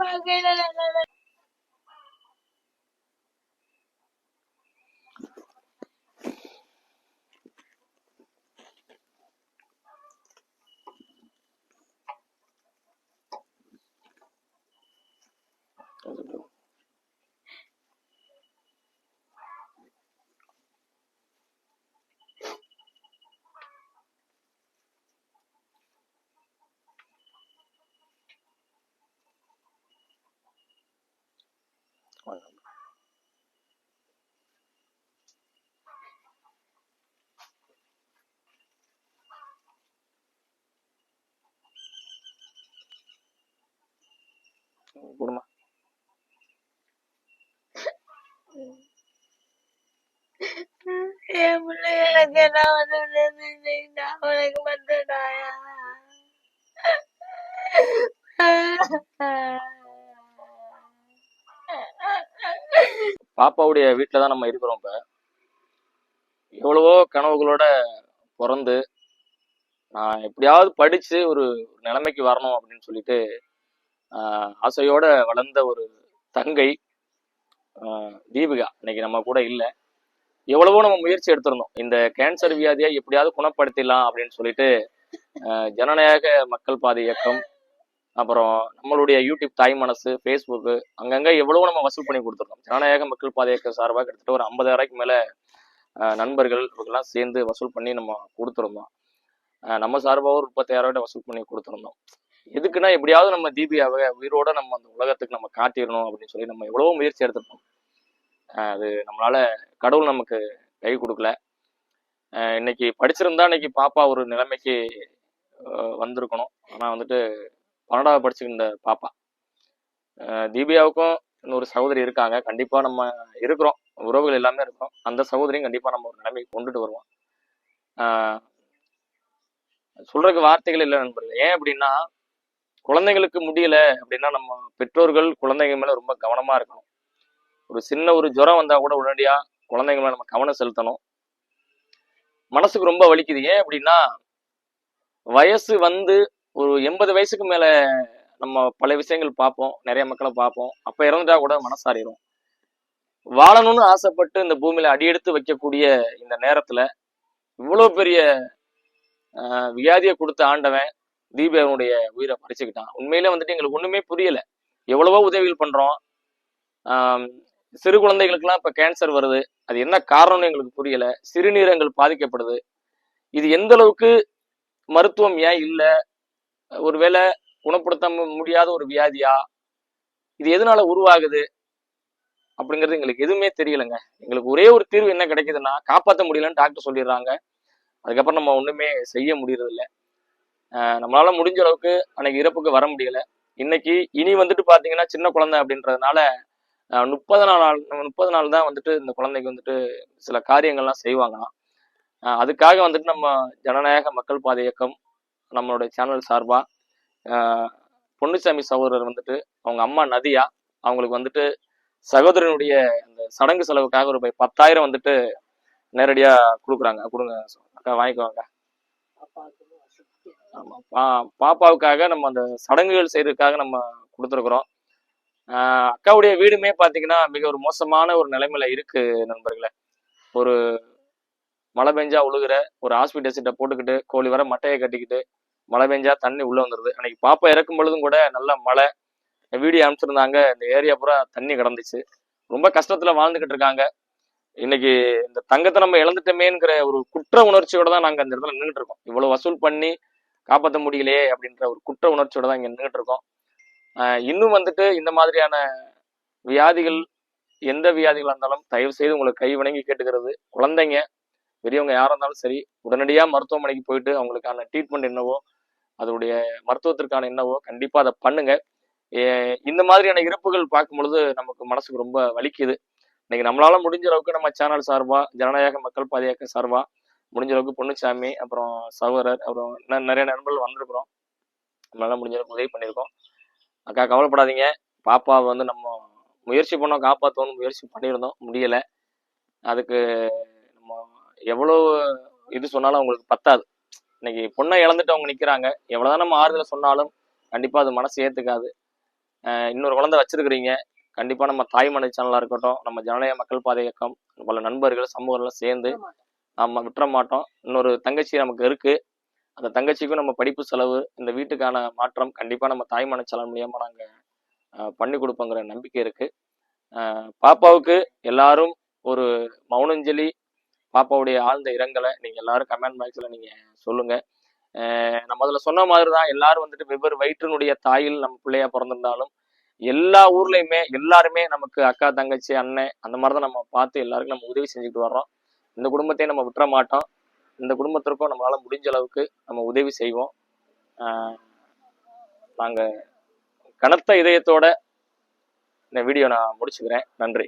That's a blue. குடுமா. என் வந்து அவனுக்கு பாப்பாவுடைய வீட்டில் தான் நம்ம இருக்கிறோம் இப்போ. எவ்வளவோ கனவுகளோட பிறந்து நான் எப்படியாவது படிச்சு ஒரு நிலைமைக்கு வரணும் அப்படின்னு சொல்லிட்டு ஆசையோட வளர்ந்த ஒரு தங்கை ஆஹ், தீபிகா. இன்னைக்கு நம்ம கூட இல்லை. எவ்வளவோ நம்ம முயற்சி எடுத்திருந்தோம். இந்த கேன்சர் வியாதியை எப்படியாவது குணப்படுத்திடலாம் அப்படின்னு சொல்லிட்டு ஜனநாயக மக்கள் பாதை இயக்கம் அப்புறம் நம்மளுடைய யூடியூப் தாய் மனசு ஃபேஸ்புக்கு அங்கங்கே எவ்வளவோ நம்ம வசூல் பண்ணி கொடுத்துருந்தோம். ஜனநாயக மக்கள் பாதை இயக்கம் சார்பாக கிட்டத்தட்ட ஒரு ஐம்பதாயிரக்கு மேலே நண்பர்கள் இவங்கெல்லாம் சேர்ந்து வசூல் பண்ணி நம்ம கொடுத்துருந்தோம். நம்ம சார்பாக ஒரு முப்பத்தாயிரம் ரூபாய் வசூல் பண்ணி கொடுத்துருந்தோம். எதுக்குன்னா எப்படியாவது நம்ம தீபியாவை உயிரோட நம்ம அந்த உலகத்துக்கு நம்ம காட்டிடணும் அப்படின்னு சொல்லி நம்ம எவ்வளவோ முயற்சி எடுத்திருப்போம். அது நம்மளால கடவுள் நமக்கு கை கொடுக்கல. இன்னைக்கு படிச்சிருந்தா இன்னைக்கு பாப்பா ஒரு நிலைமைக்கு வந்திருக்கணும். ஆனா வந்துட்டு பன்னெண்டாவது படிச்சுக்கிற பாப்பா. தீபியாவுக்கும் இன்னொரு சகோதரி இருக்காங்க. கண்டிப்பா நம்ம இருக்கிறோம். உறவுகள் எல்லாமே இருக்கும் அந்த சகோதரியும் கண்டிப்பா நம்ம ஒரு நிலைமைக்கு கொண்டுட்டு வருவோம் சொல்றதுக்கு வார்த்தைகள் இல்லை நண்பர்கள். ஏன் அப்படின்னா குழந்தைங்களுக்கு முடியல அப்படின்னா நம்ம பெற்றோர்கள் குழந்தைங்க மேல ரொம்ப கவனமா இருக்கணும். ஒரு சின்ன ஒரு ஜுரம் வந்தா கூட உடனடியா குழந்தைங்க மேல நம்ம கவனம் செலுத்தணும். மனசுக்கு ரொம்ப வலிக்குது. ஏன் அப்படின்னா வயசு வந்து ஒரு எண்பது வயசுக்கு மேல நம்ம பல விஷயங்கள் பார்ப்போம். நிறைய மக்களை பார்ப்போம். அப்ப இறந்துட்டா கூட மனசாரிடும் வாழணும்னு ஆசைப்பட்டு இந்த பூமியில அடியெடுத்து வைக்கக்கூடிய இந்த நேரத்துல இவ்வளோ பெரிய வியாதியை கொடுத்த ஆண்டவன் தீபனுடைய உயிரை பறிச்சுக்கிட்டான். உண்மையில வந்துட்டு எங்களுக்கு ஒண்ணுமே புரியல. எவ்வளவோ உதவிகள் பண்றோம். சிறு குழந்தைகளுக்கெல்லாம் இப்ப கேன்சர் வருது. அது என்ன காரணம்னு எங்களுக்கு புரியல. சிறுநீரங்கள் பாதிக்கப்படுது. இது எந்த அளவுக்கு மருத்துவம் ஏன் இல்லை? ஒருவேளை குணப்படுத்த முடியாத ஒரு வியாதியா? இது எதனால உருவாகுது? அப்படிங்கிறது எங்களுக்கு எதுவுமே தெரியலைங்க. எங்களுக்கு ஒரே ஒரு தீர்வு என்ன கிடைக்குதுன்னா காப்பாற்ற முடியலன்னு டாக்டர் சொல்லிடுறாங்க. அதுக்கப்புறம் நம்ம ஒண்ணுமே செய்ய முடியறதில்லை. நம்மளால முடிஞ்ச அளவுக்கு அன்னைக்கு இறப்புக்கு வர முடியல. இன்னைக்கு இனி வந்துட்டு பாத்தீங்கன்னா சின்ன குழந்தை அப்படின்றதுனால முப்பது நாள் முப்பது நாள் தான் வந்துட்டு இந்த குழந்தைக்கு வந்துட்டு சில காரியங்கள்லாம் செய்வாங்களாம். அதுக்காக வந்துட்டு நம்ம ஜனநாயக மக்கள் பாதை இயக்கம் நம்மளுடைய சேனல் சார்பா பொன்னுசாமி சகோதரர் வந்துட்டு அவங்க அம்மா நதியா அவங்களுக்கு வந்துட்டு சகோதரனுடைய அந்த சடங்கு செலவுக்காக ஒரு பை- பத்தாயிரம் வந்துட்டு நேரடியா கொடுக்குறாங்க. கொடுங்க அக்கா வாங்கிக்கோங்க. பாப்பாவுக்காக நம்ம அந்த சடங்குகள் செய்யறதுக்காக நம்ம கொடுத்துருக்குறோம். அக்காவுடைய வீடுமே பார்த்தீங்கன்னா மிக ஒரு மோசமான ஒரு நிலைமையில இருக்கு நண்பர்களே. ஒரு மழை பெஞ்சா உழுகுற ஒரு ஹாஸ்பிட்டல் சீட்டை போட்டுக்கிட்டு கோழி வர மட்டையை கட்டிக்கிட்டு மழை பெஞ்சா தண்ணி உள்ளே வந்துடுது அன்னைக்கு பாப்பா இறக்கும் பொழுதும் கூட நல்ல மழை. வீடியோ அனுப்பிச்சிருந்தாங்க. இந்த ஏரியா பூரா தண்ணி கிடந்துச்சு ரொம்ப கஷ்டத்துல வாழ்ந்துகிட்டு இருக்காங்க. இன்னைக்கு இந்த தங்கத்தை நம்ம இழந்துட்டோமேங்கிற ஒரு குற்ற உணர்ச்சியோட தான் நாங்கள் அந்த இடத்துல நின்றுட்டு இருக்கோம். இவ்வளவு வசூல் பண்ணி காப்பாற்ற முடியலையே அப்படின்ற ஒரு குற்ற உணர்ச்சியோட தான் இங்க நின்றுட்டு இருக்கோம். இன்னும் வந்துட்டு இந்த மாதிரியான வியாதிகள் எந்த வியாதிகளாக இருந்தாலும் தயவு செய்து உங்களை கை வணங்கி கேட்டுக்கிறது. குழந்தைங்க பெரியவங்க யாராக இருந்தாலும் சரி உடனடியாக மருத்துவமனைக்கு போயிட்டு அவங்களுக்கான ட்ரீட்மெண்ட் என்னவோ அதோடைய மருத்துவத்திற்கான என்னவோ கண்டிப்பாக அதை பண்ணுங்க. இந்த மாதிரியான இறப்புகள் பார்க்கும் பொழுது நமக்கு மனசுக்கு ரொம்ப வலிக்குது. இன்னைக்கு நம்மளால முடிஞ்ச அளவுக்கு நம்ம சேனல் சார்பா ஜனநாயக மக்கள் பாதுகாக்க சார்பா முடிஞ்ச அளவுக்கு பொண்ணுச்சாமி அப்புறம் சகோதரர் அப்புறம் இன்னும் நிறைய நண்பர்கள் வந்திருக்கிறோம். நம்மளால முடிஞ்ச அளவுக்கு உதவி பண்ணியிருக்கோம். அக்கா கவலைப்படாதீங்க. பாப்பாவை வந்து நம்ம முயற்சி பண்ணோம் காப்பாற்றணும் முயற்சி பண்ணியிருந்தோம். முடியல. அதுக்கு நம்ம எவ்வளோ இது சொன்னாலும் அவங்களுக்கு பத்தாது. இன்னைக்கு பொண்ணை இழந்துட்டு அவங்க நிக்கிறாங்க. எவ்வளோதான் நம்ம ஆறுதலை சொன்னாலும் கண்டிப்பா அது மனசு ஏத்துக்காது. இன்னொரு குழந்தை வச்சிருக்கிறீங்க. கண்டிப்பா நம்ம தாய்மனை சேனலா இருக்கட்டும் நம்ம ஜனநாயக மக்கள் பாதை இயக்கம் பல நண்பர்கள் சமூகம்லாம் சேர்ந்து நம்ம விட்டுற மாட்டோம். இன்னொரு தங்கச்சி நமக்கு இருக்கு. அந்த தங்கச்சிக்கும் நம்ம படிப்பு செலவு இந்த வீட்டுக்கான மாற்றம் கண்டிப்பாக நம்ம தாய்மான செலவு மூலியமாக நாங்கள் பண்ணி கொடுப்போங்கிற நம்பிக்கை இருக்கு. பாப்பாவுக்கு எல்லாரும் ஒரு மௌனஞ்சலி பாப்பாவுடைய ஆழ்ந்த இரங்கலை நீங்கள் எல்லாரும் கமெண்ட் பாக்ஸில் நீங்கள் சொல்லுங்கள் நம்ம அதில் சொன்ன மாதிரி தான் எல்லாரும் வந்துட்டு வெவ்வேறு வயிற்றினுடைய தாயில் நம்ம பிள்ளையா பிறந்திருந்தாலும் எல்லா ஊர்லேயுமே எல்லாருமே நமக்கு அக்கா தங்கச்சி அண்ணன் அந்த மாதிரி தான் நம்ம பார்த்து எல்லாருக்கும் நம்ம உதவி செஞ்சுட்டு வர்றோம். இந்த குடும்பத்தையும் நம்ம விட்டுற மாட்டோம். இந்த குடும்பத்திற்கும் நம்மளால முடிஞ்ச அளவுக்கு நம்ம உதவி செய்வோம். நாங்கள் நாங்க கனத்த இதயத்தோட இந்த வீடியோ நான் முடிச்சுக்கிறேன். நன்றி.